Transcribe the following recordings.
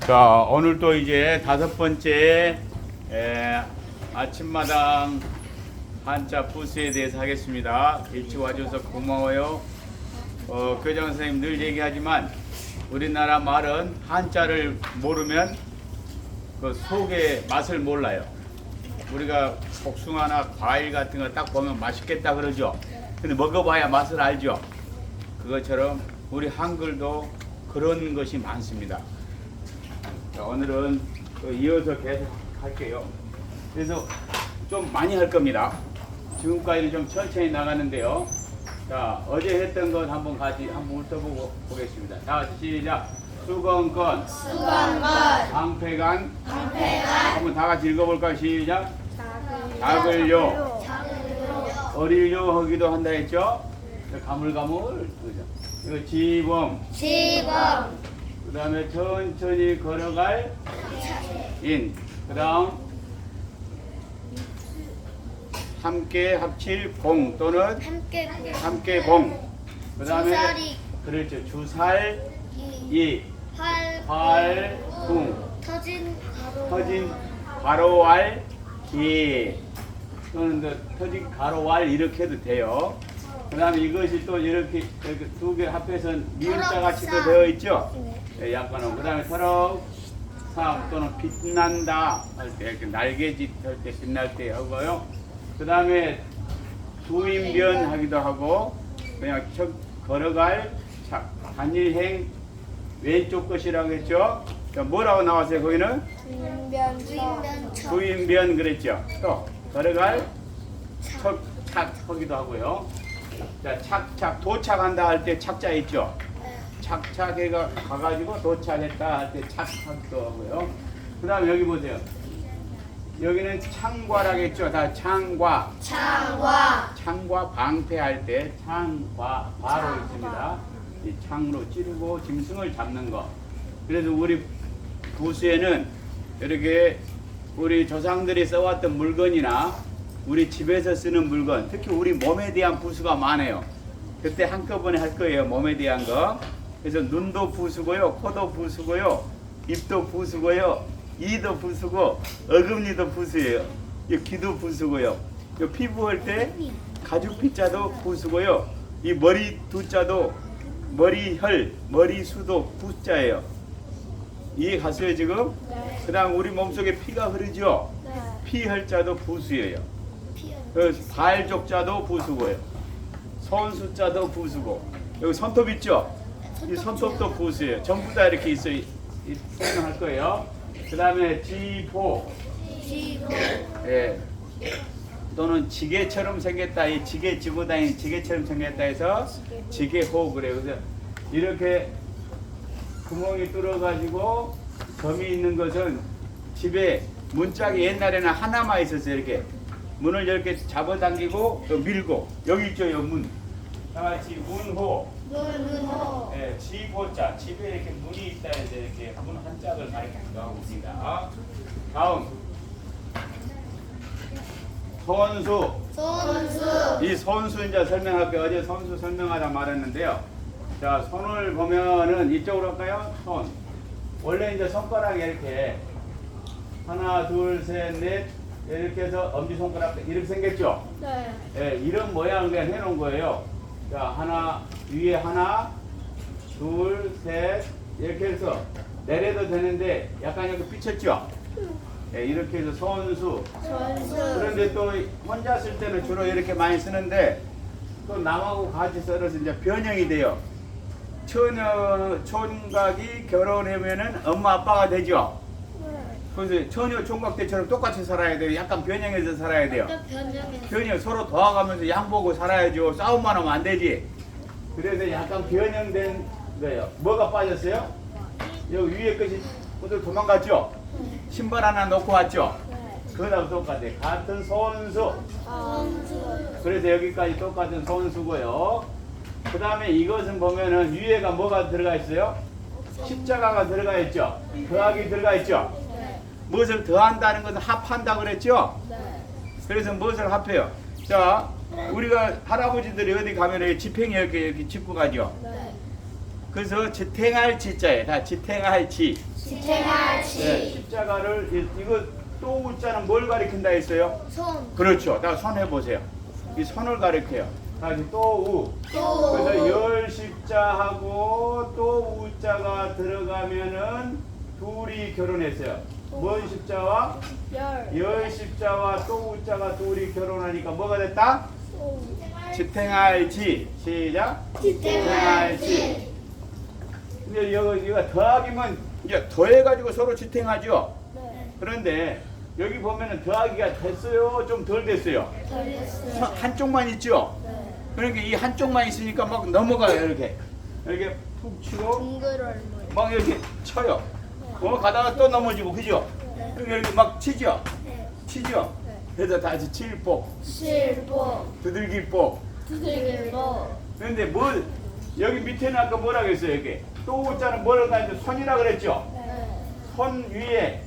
자, 오늘 또 이제 다섯 번째 에, 아침마당 한자 부스에 대해서 하겠습니다. 일찍 와줘서 고마워요. 어, 교장 선생님 늘 얘기하지만 우리나라 말은 한자를 모르면 그 속의 맛을 몰라요. 우리가 복숭아나 과일 같은 거 딱 보면 맛있겠다 그러죠. 근데 먹어봐야 맛을 알죠. 그것처럼 우리 한글도 그런 것이 많습니다. 자, 오늘은 또 이어서 계속 할게요. 그래서 좀 많이 할 겁니다. 지금까지는 좀 천천히 나가는데요. 자, 어제 했던 것 한번 같이 한번 훑어보고 보겠습니다. 자, 시작. 수건건, 수건건 방패간, 방패간 한번 다 같이 읽어볼까요? 시작. 작을요, 어리려 하기도 한다 했죠? 가물가물, 그죠? 이거 지범, 지범 그 다음에 천천히 걸어갈 인. 그 다음 함께 합칠 공 또는 함께 함께 공. 그 다음에 주사리. 그렇죠. 주살 이 이. 활활 궁. 터진 가로 터진 가로왈 기. 또는 그 터진 가로왈 이렇게 해도 돼요. 그 다음에 이것이 또 이렇게 두 개 합해서 미음자 같이 또 되어 있죠? 예, 약간은 그 다음에 서로 사 또는 빛난다 할 때 이렇게 날개짓 할 때 빛날 때 하고요. 그 다음에 두인변 하기도 하고 그냥 척 걸어갈 착 단일행 왼쪽 것이라고 했죠. 자, 뭐라고 나왔어요 거기는 주인변 주인변 두인변 그랬죠. 또 걸어갈 척 착 하기도 하고요. 자 착착 도착한다 할 때 착자 있죠. 착착해가 가가지고 도착했다 할 때 착착도 하고요. 그 다음에 여기 보세요. 여기는 창과라겠죠. 다 창과. 창과 창과 방패할 때 창과 바로 있습니다. 이 창으로 찌르고 짐승을 잡는 거. 그래서 우리 부수에는 이렇게 우리 조상들이 써왔던 물건이나 우리 집에서 쓰는 물건, 특히 우리 몸에 대한 부수가 많아요. 그때 한꺼번에 할 거예요. 몸에 대한 거. 그래서 눈도 부수고요, 코도 부수고요, 입도 부수고요, 이도 부수고, 어금니도 부수예요. 이 귀도 부수고요. 이 피부 할 때 가죽 피자도 부수고요. 이 머리 두자도 머리혈, 머리수도 부자예요. 이해 갔어요 지금? 네. 그다음 우리 몸속에 피가 흐르죠. 네. 피혈자도 부수예요. 그 발족자도 부수고요. 손수자도 부수고 여기 손톱 있죠? 이 손톱도 부수예요. 전부 다 이렇게 있어 이- 이- 설명할 거예요. 그 다음에 지포, 지고 예. 또는 지게처럼 생겼다. 이 지게 지고 다니는 지게처럼 생겼다 해서 지게호 그래요. 그래서 이렇게 구멍이 뚫어가지고 점이 있는 것은 집에 문짝이 옛날에는 하나만 있었어요. 이렇게 문을 이렇게 잡아당기고 또 밀고 여기 있죠. 여기 문. 다 같이 문호. 문문호 예, 지고자 집에 이렇게 문이 있다 해서 이렇게 문 한 짝을 가리키기도 하고 있습니다. 다음 선수 손수 이 선수 이제 설명할게요. 어제 선수 설명하다 말했는데요. 자 손을 보면은 이쪽으로 할까요? 손 원래 이제 손가락 이렇게 하나 둘셋넷 이렇게 해서 엄지 손가락 이렇게 생겼죠. 네 예, 이런 모양을 그냥 해놓은 거예요. 자, 하나, 위에 하나, 둘, 셋, 이렇게 해서 내려도 되는데 약간 이렇게 삐쳤죠? 예, 이렇게 해서 선수. 손수 그런데 또 혼자 쓸 때는 주로 이렇게 많이 쓰는데 또 남하고 같이 썰어서 이제 변형이 돼요. 처녀, 총각이 결혼하면은 엄마 아빠가 되죠? 그래서 처녀 총각 때처럼 똑같이 살아야 돼요. 약간 변형해서 살아야 돼요. 변경해 변형 서로 도와가면서 양보고 살아야죠. 싸움만 하면 안 되지. 그래서 약간 변형된 거예요. 뭐가 빠졌어요? 여기 위에 것이 오늘 도망갔죠? 신발 하나 놓고 왔죠? 그거하고 똑같아요. 같은 손수. 그래서 여기까지 똑같은 손수고요. 그 다음에 이것은 보면은 위에가 뭐가 들어가 있어요? 십자가가 들어가 있죠? 더하기 들어가 있죠? 네 무엇을 더한다는 것은 합한다 그랬죠? 네 그래서 무엇을 합해요? 자, 우리가 할아버지들이 어디 가면 지팽이 이렇게, 이렇게 짚고 가죠. 네 그래서 지탱할 지자에 다 지탱할 지. 지탱할 네, 지. 십자가를 이- 이거 또 우자는 뭘 가리킨다 했어요? 손. 그렇죠. 다 손 해보세요. 이 손을 가리켜요. 다시 또 우. 또. 그래서 열 십자하고 또 우자가 들어가면은 둘이 결혼했어요. 뭔 십자와? 열. 열 십자와 또 우자가 둘이 결혼하니까 뭐가 됐다? 지탱할 지. 시작. 지탱할 지. 근데 이거 더하기면 이제 더해가지고 서로 지탱하죠. 네. 그런데 여기 보면은 더하기가 됐어요, 좀 덜 됐어요. 덜렸어요. 한- 한쪽만 있죠. 네. 그러니까 이 한쪽만 있으니까 막 넘어가요 이렇게 이렇게 푹 치고 막 이렇게 쳐요. 어 가다가 또 넘어지고 그죠? 네. 이렇게 막 치죠, 네. 치죠. 네. 그래서 다시 칠복, 실보. 두들길복. 두들길보. 그런데 뭘 여기 밑에는 아까 뭐라 그랬어요 이게 또 우자는 뭐라고 하는데 손이라 그랬죠. 네. 손 위에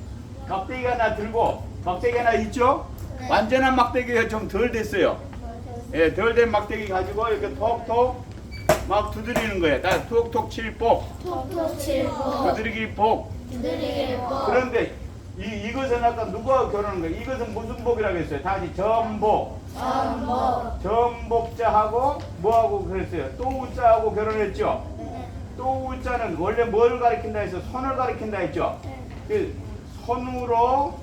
막대기 하나 들고 막대기 하나 있죠? 네. 완전한 막대기가 좀 덜 됐어요. 예, 덜 된 막대기 가지고 이렇게 톡톡 막 두드리는 거예요. 다 톡톡 칠복, 톡톡 칠보. 두드리기 복. 그런데 이, 이것은 아까 누가 결혼한 거예요? 이것은 무슨 복이라고 했어요? 다시 전복. 전복. 전복자하고 뭐하고 그랬어요? 또 우자하고 결혼했죠? 또 우자는 원래 뭘 가리킨다 해서 손을 가리킨다 했죠? 그 손으로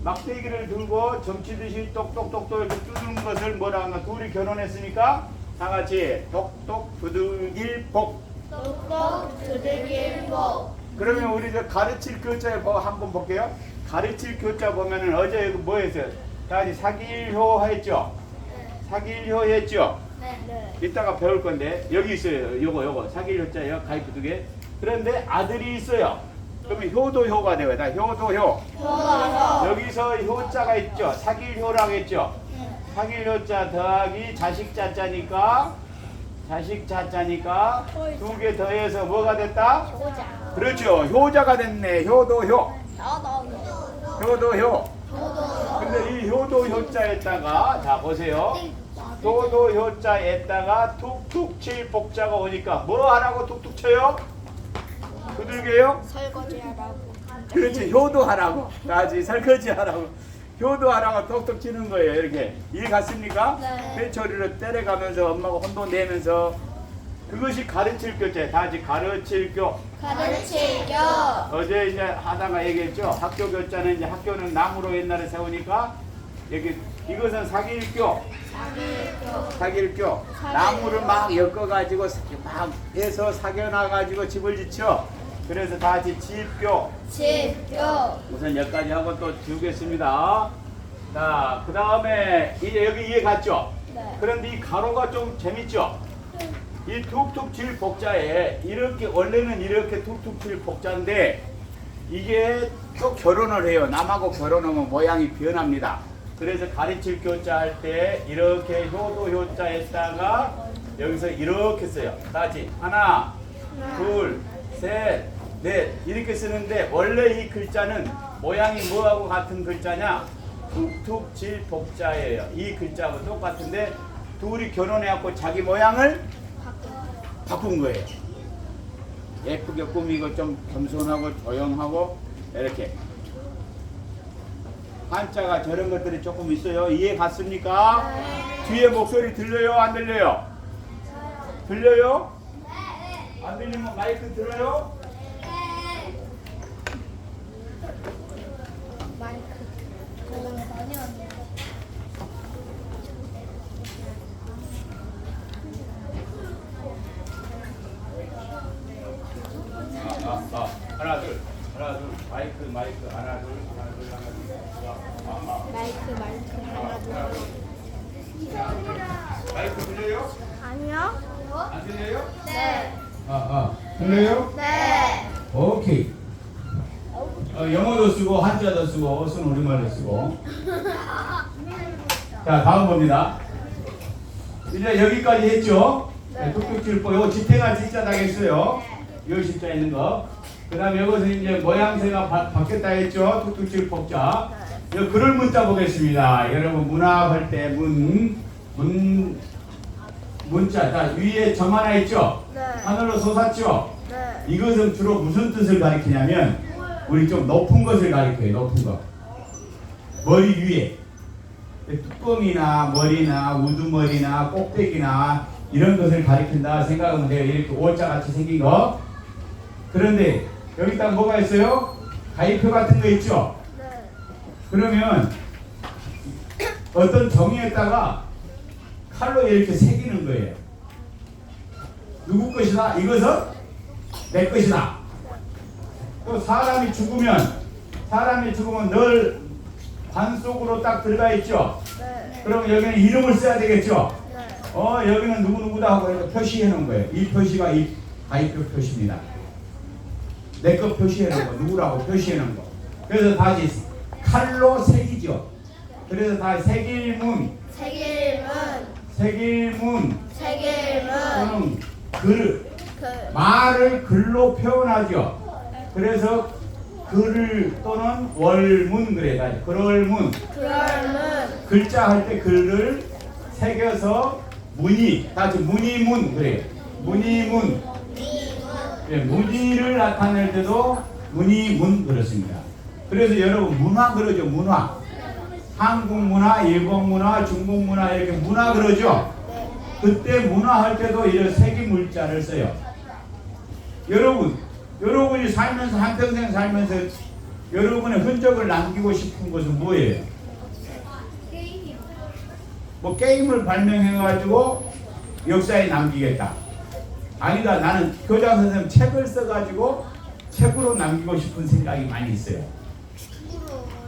막대기를 들고 점치듯이 똑똑똑똑 이렇게 뚫는 것을 뭐라 하나 둘이 결혼했으니까 다 같이 똑똑 부득일 복. 똑똑 두들길보. 그러면 우리 저 가르칠 교자에 뭐 한번 볼게요. 가르칠 교자 보면은 어제 뭐 했어요? 다 같이 사길효 했죠? 사길효 했죠? 네. 네. 이따가 배울 건데 여기 있어요. 요거 요거 사길효자예요. 가입 두 개. 그런데 아들이 있어요. 그러면 효도 효가 돼요. 다 효도 효. 효도효. 여기서 효자가 있죠. 사길효라고 했죠. 사길효자 더하기 자식 자자니까 자식 자자니까 두 개 더해서 뭐가 됐다? 효자. 그렇죠. 효자가 됐네. 효도효. 효도. 효도효. 효도. 근데 이 효도효자에다가 자 보세요. 효도효자에다가 툭툭 칠 복자가 오니까 뭐 하라고 툭툭 쳐요? 두들겨요? 설거지하라고. 그렇지 효도하라고 다지 설거지하라고 효도하라고 톡톡 치는 거예요 이렇게 이해 갔습니까? 네. 회초리를 때려가면서 엄마가 혼돈 내면서 그것이 가르칠 교재 다지 가르칠 교 가르칠 교. 어제 이제 하다가 얘기했죠 학교 교자는 이제 학교는 나무로 옛날에 세우니까 여기 이것은 사길교 사길교. 사길교 나무를 막 엮어가지고 막 해서 사겨놔가지고 집을 짓죠 그래서 다 같이 집교 집교. 우선 여기까지 하고 또 지우겠습니다. 자, 그 다음에 이제 여기 이해 갔죠? 네. 그런데 이 가로가 좀 재밌죠? 이 툭툭 칠 복자에 이렇게 원래는 이렇게 툭툭 칠 복자인데 이게 또 결혼을 해요. 남하고 결혼하면 모양이 변합니다. 그래서 가르칠 교자 할 때 이렇게 효도 효자에다가 여기서 이렇게 써요. 다 같이 하나, 둘, 셋, 넷 이렇게 쓰는데 원래 이 글자는 모양이 뭐하고 같은 글자냐? 툭툭 질 복자예요. 이 글자하고 똑같은데 둘이 결혼해갖고 자기 모양을 바꾼 거예요. 예쁘게 꾸미고 좀 겸손하고 조용하고 이렇게 한자가 저런 것들이 조금 있어요. 이해 갔습니까? 뒤에 목소리 들려요? 안 들려요? 들려요? 안 들리면 마이크 들어요? 마이크. 그건 전혀 안 돼. 아, 아, 아. 하나 둘 하나 둘 마이크 마이크 하나 둘 하나 둘 하나 둘. 마이크 마이크 하나 둘. 마이크 들려요? 아니요. 안 들려요? 네. 아, 아. 들려요? 네. 오케이. 어, 영어도 쓰고 한자도 쓰고 순 우리말도 쓰고. 자 다음 봅니다. 이제 여기까지 했죠? 네. 툭툭 칠보 이거 지탱할 진짜 나겠어요. 요 십자 있는 거. 그 다음에 이것은 이제 모양새가 바, 바뀌었다 했죠? 툭툭 칠 복자. 이 글을 문자 보겠습니다. 여러분 문학할 때 문, 문, 문자. 자 위에 점 하나 있죠? 네. 하늘로 솟았죠? 이것은 주로 무슨 뜻을 가리키냐면 우리 좀 높은 것을 가리켜요. 높은 거. 머리 위에 뚜껑이나 머리나 우두머리나 꼭대기나 이런 것을 가리킨다 생각하면 돼요. 이렇게 오자 같이 생긴 거. 그런데 여기다 뭐가 있어요? 가위표 같은 거 있죠? 네. 그러면 어떤 종이에다가 칼로 이렇게 새기는 거예요. 누구 것이다? 이것은 내 것이다. 또 사람이 죽으면 사람이 죽으면 늘 관 속으로 딱 들어가 있죠. 네. 그러면 여기는 이름을 써야 되겠죠. 네. 어 여기는 누구 누구다 하고 표시해 놓은 거예요. 이 표시가 이 가입표 표시입니다. 내 거 표시해 놓은 거 누구라고 표시해 놓은 거. 그래서 다시 칼로 새기죠. 그래서 다 새길문, 세길문, 새길문. 세길문, 또는 글. 그, 말을 글로 표현하죠. 그래서 글을 또는 월문 그래 다 글월문. 그럴문, 글자 할 때 글을 새겨서 문이 다시 문이문 그래 문이문 예, 문의를 나타낼 때도 문이문 그렇습니다. 그래서 여러분 문화 그러죠 문화 한국 문화, 일본 문화, 중국 문화 이렇게 문화 그러죠. 그때 문화 할 때도 이런 세기 물자를 써요. 여러분 여러분이 살면서 한 평생 살면서 여러분의 흔적을 남기고 싶은 것은 뭐예요? 뭐 게임을 발명해 가지고 역사에 남기겠다. 아니다. 나는 교장 선생님 책을 써가지고 책으로 남기고 싶은 생각이 많이 있어요.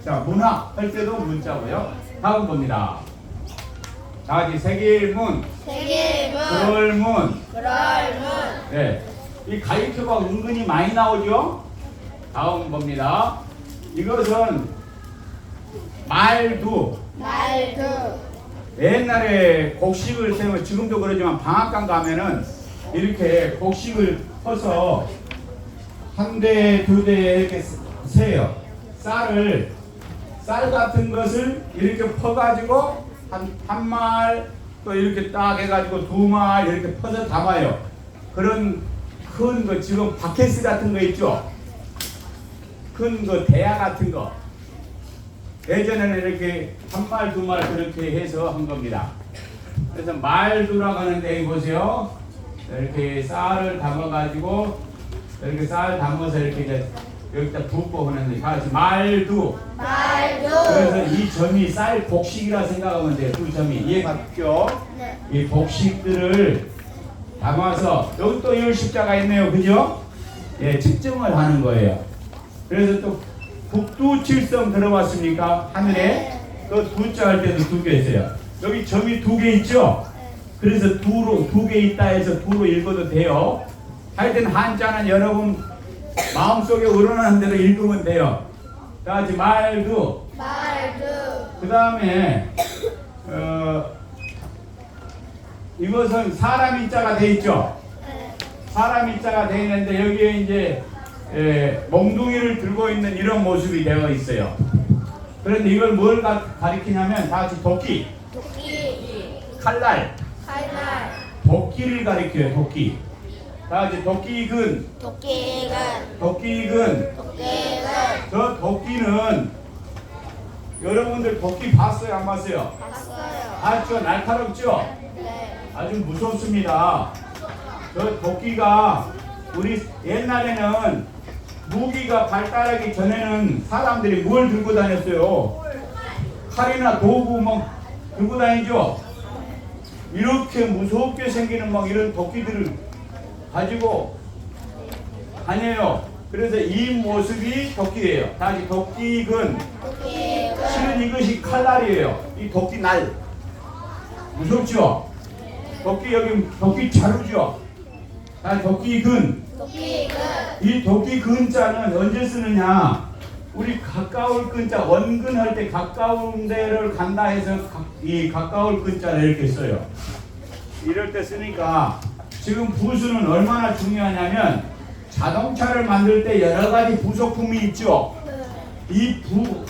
자, 문화 할 때도 문자고요. 다음 봅니다. 자, 같이 세계문, 세길문, 그럴문, 그럴문, 네. 이 가이표가 은근히 많이 나오죠? 다음 봅니다. 이것은 말두, 말두, 옛날에 곡식을 세우면 지금도 그러지만 방앗간 가면은 이렇게 곡식을 퍼서 한 대, 두 대 이렇게 세요. 쌀을 쌀 같은 것을 이렇게 퍼가지고 한 한 말 또 이렇게 딱 해가지고 두 말 이렇게 퍼서 담아요. 그런 큰 거 지금 바켓스 같은 거 있죠? 큰 거 대야 같은 거. 예전에는 이렇게 한 말 두 말 그렇게 해서 한 겁니다. 그래서 하는데 여기 보세요. 이렇게 쌀을 담아가지고 이렇게 쌀 담아서 이렇게 이제 여기다 붓고 하는데 다 같이 말두. 말두, 그래서 이 점이 쌀 곡식이라 생각하면 돼요. 두 점이 이해갔죠? 네. 이 곡식들을 담아서 여기 또 열 십자가 있네요. 그죠? 예, 측정을 하는 거예요. 그래서 또 북두칠성 들어봤습니까? 하늘에 그 두자 할 때도 두 개 있어요. 여기 점이 두 개 있죠? 그래서 두로 두 개 있다 해서 두로 읽어도 돼요. 하여튼 한자는 여러분 마음속에 우러나는 대로 읽으면 돼요. 다 같이 말도 말두, 그 다음에 어, 이것은 사람 인자가 돼 있죠. 네. 사람 인자가 돼 있는데 여기에 이제 에, 몽둥이를 들고 있는 이런 모습이 되어 있어요. 그런데 이걸 뭘 가, 가리키냐면 다 같이 도끼, 도끼, 칼날, 도끼를 가리켜요. 도끼. 다 같이 도끼근, 도끼는, 도끼근. 도끼는, 저 도끼는 여러분들 도끼 봤어요? 안 봤어요? 봤어요. 봤죠? 날카롭죠? 네. 아주 무섭습니다. 저 도끼가 우리 옛날에는 무기가 발달하기 전에는 사람들이 뭘 들고 다녔어요? 칼이나 도구 막 들고 다니죠? 이렇게 무섭게 생기는 막 이런 도끼들을 가지고 다녀요. 그래서 이 모습이 도끼예요. 다시 도끼근. 실은 이것이 칼날이에요. 이 도끼 날. 무섭죠? 도끼 여기 도끼 자루죠? 다 도끼 근. 도끼는, 이 도끼 근자는 언제 쓰느냐? 우리 가까울 근자 원근 할 때 가까운 데를 간다 해서 가- 이 가까울 근자를 이렇게 써요. 이럴 때 쓰니까 지금 부수는 얼마나 중요하냐면 자동차를 만들 때 여러 가지 부속품이 있죠. 이 부,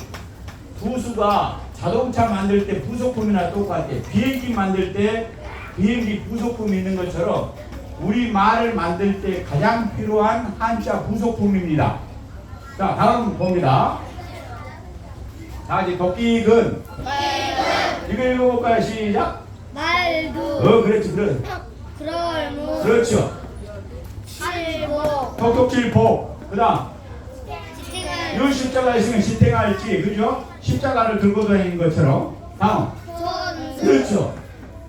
부수가 자동차 만들 때 부속품이나 똑같아. 비행기 만들 때 비행기 부속품 있는 것처럼 우리 말을 만들 때 가장 필요한 한자 부속품입니다. 자, 다음 봅니다. 자, 이제 도끼근. 이거 읽어볼까요? 시작. 말도 어, 그렇지, 그래. 그럴무 그렇죠. 실복 톡톡질복. 그 다음, 지탱할 요 십자가 있으면 지탱할지, 그죠? 십자가를 들고 다니는 것처럼. 다음, 손수 그렇죠.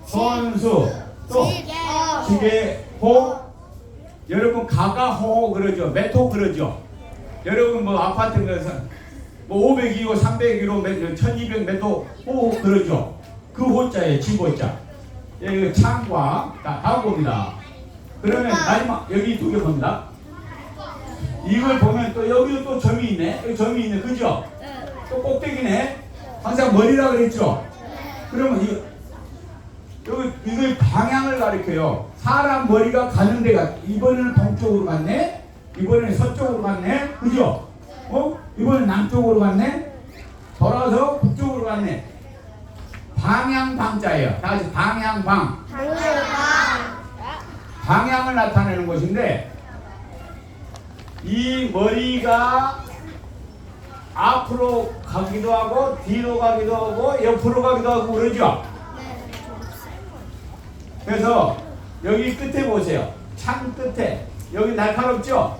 선수. 또, 지게어 기계, 호. 여러분, 가가호 그러죠. 메토 그러죠. 여러분, 뭐, 아파트 가서 뭐, 502호, 301호, 1200 메토, 호 그러죠. 그 호자에 지호자. 예, 창과. 자, 다음 봅니다. 그러면 마지막, 여기 두 개 봅니다. 이걸 보면 또 여기도 또 점이 있네. 여기 점이 있네. 그죠? 또 꼭대기네. 항상 머리라 그랬죠? 그러면 이거, 여기, 이걸 방향을 가리켜요. 사람 머리가 가는 데가, 이번에는 동쪽으로 갔네? 이번에는 서쪽으로 갔네? 그죠? 어? 이번엔 남쪽으로 갔네? 돌아서 북쪽으로 갔네? 방향 방자예요. 다 같이 방향 방. 방울방 방향을 나타내는 것인데 이 머리가 앞으로 가기도 하고 뒤로 가기도 하고 옆으로 가기도 하고 그러죠. 그래서 여기 끝에 보세요. 창 끝에 여기 날카롭죠.